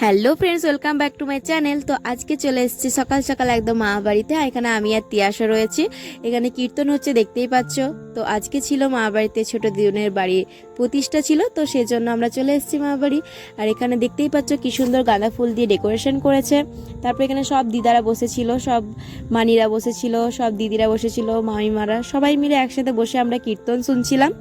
Hello friends, welcome back to my channel. তো আজকে চলে এসেছি সকাল সকাল একদম মা বাড়িতে এখানে আমি আর তিয়াসা রয়েছি। এখানে কীর্তন হচ্ছে, দেখতেই পাচ্ছ। তো আজকে ছিল মা বাড়িতে ছোট দিনের বাড়ি প্রতিষ্ঠা ছিল, তো সেজন্য আমরা চলে এসেছি মা বাড়ি আর এখানে দেখতেই পাচ্ছ কি সুন্দর গাঁদা ফুল দিয়ে ডেকোরেশন করেছে। তারপর এখানে সব দিদারা বসেছিল, সব মানিরা বসেছিল, সব দিদিরা বসেছিল, মামিমারা সবাই মিলে একসাথে বসে আমরা কীর্তন শুনছিলাম।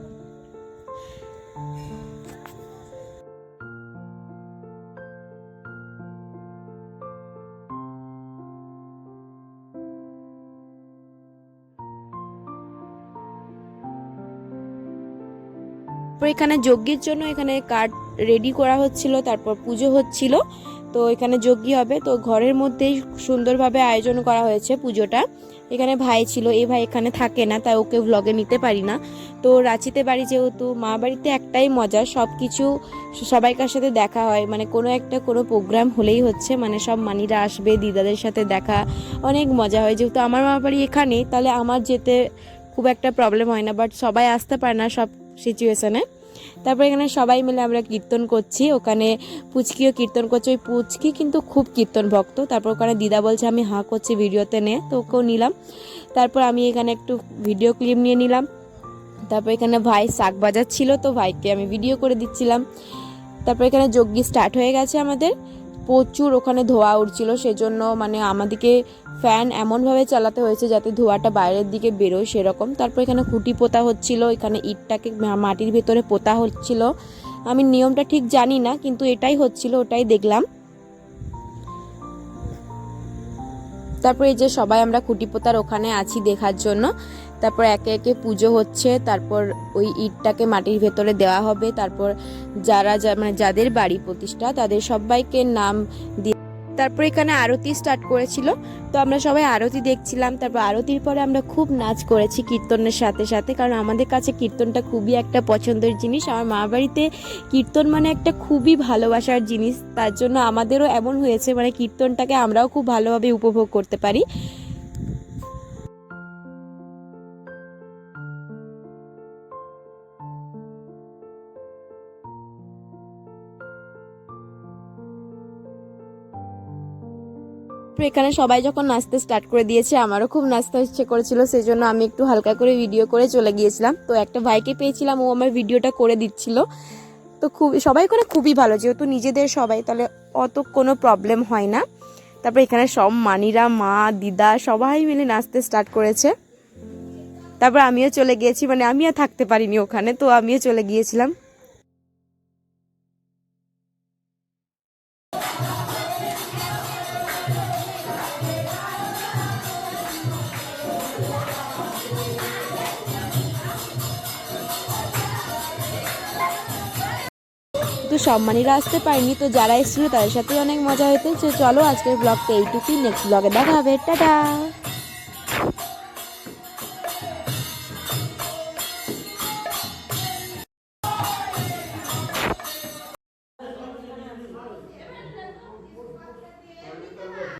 তারপর এখানে যজ্ঞের জন্য এখানে কাঠ রেডি করা হচ্ছিল, তারপর পুজো হচ্ছিল। তো এখানে যজ্ঞ হবে। তো ঘরের মধ্যেই সুন্দরভাবে আয়োজন করা হয়েছে পুজোটা। এখানে ভাই ছিল, এই ভাই এখানে থাকে না, তাই ওকে ব্লগে নিতে পারি না। তো রাঁচিতে বাড়ি যেহেতু, মা বাড়িতে একটাই মজা সব কিছু সবাইকার সাথে দেখা হয়। মানে কোনো একটা কোনো প্রোগ্রাম হলেই হচ্ছে মানে সব মানিরা আসবে, দিদাদের সাথে দেখা, অনেক মজা হয়। যেহেতু আমার মা বাড়ি এখানে তাহলে আমার যেতে খুব একটা প্রবলেম হয় না। বাট সবাই আসতে পারে না, সব সিচুয়েশনে। তারপর এখানে সবাই মিলে আমরা কীর্তন করছি। ওখানে পুচকিও কীর্তন করছে। ওই পুচকি কিন্তু খুব কীর্তন ভক্ত। তারপর ওখানে দিদা বলছে, আমি হাঁ করছি, ভিডিওতে নে। তো ওকেও নিলাম। তারপর আমি এখানে একটু ভিডিও ক্লিপ নিয়ে নিলাম। তারপর এখানে ভাই শাক বাজার ছিল তো ভাইকে আমি ভিডিও করে দিচ্ছিলাম। তারপর এখানে যজ্ঞি স্টার্ট হয়ে গেছে আমাদের। প্রচুর ওখানে ধোয়া উঠছিল সেজন্য মানে আমাদেরকে ফ্যান এমনভাবে চালাতে হয়েছে যাতে ধোয়াটা বাইরের দিকে বেরোয় সেরকম। তারপর এখানে খুঁটি পোতা হচ্ছিল, এখানে ইটটাকে মাটির ভেতরে পোতা হচ্ছিল। আমি নিয়মটা ঠিক জানি না, কিন্তু এটাই হচ্ছিল, ওটাই দেখলাম। তারপর এই যে সবাই আমরা খুঁটি পোতার ওখানে আছি দেখার জন্য, তারপর একে একে পুজো হচ্ছে, তারপর ওই ইটটাকে মাটির ভেতরে দেওয়া হবে, তারপর যারা মানে যাদের বাড়ি প্রতিষ্ঠা, তাদের সবাইকে নাম দিয়ে তারপর এখানে আরতি স্টার্ট করেছিল। তো আমরা সবাই আরতি দেখছিলাম, তারপর আরতির পরে আমরা খুব নাচ করেছি কীর্তনের সাথে সাথে, কারণ আমাদের কাছে কীর্তনটা খুবই একটা পছন্দের জিনিস। আমার মা বাড়িতে কীর্তন মানে একটা খুবই ভালোবাসার জিনিস, তার জন্য আমাদেরও এমন হয়েছে মানে কীর্তনটাকে আমরাও খুব ভালোভাবে উপভোগ করতে পারি। তো এখানে সবাই যখন নাচতে স্টার্ট করে দিয়েছে, আমারও খুব নাচতে ইচ্ছে করেছিল সেই জন্য আমি একটু হালকা করে ভিডিও করে চলে গিয়েছিলাম। তো একটা ভাইকে পেয়েছিলাম, ও আমার ভিডিওটা করে দিচ্ছিল। তো খুব, সবাই করে খুবই ভালো, যেহেতু নিজেদের সবাই, তাহলে অত কোনো প্রবলেম হয় না। তারপর এখানে সব মানিরা, মা, দিদা, সবাই মিলে নাচতে স্টার্ট করেছে। তারপর আমিও চলে গিয়েছি মানে আমি আর থাকতে পারিনি ওখানে, তো আমিও চলে গিয়েছিলাম। যেহেতু সম্মানীরা আসতে পারেনি, তো যারা এসেছিল তাদের সাথে অনেক মজা হয়েছে। চলো আজকের ব্লগটা এইটুকুই নেক্সট ব্লগে দেখা হবে। টাটা!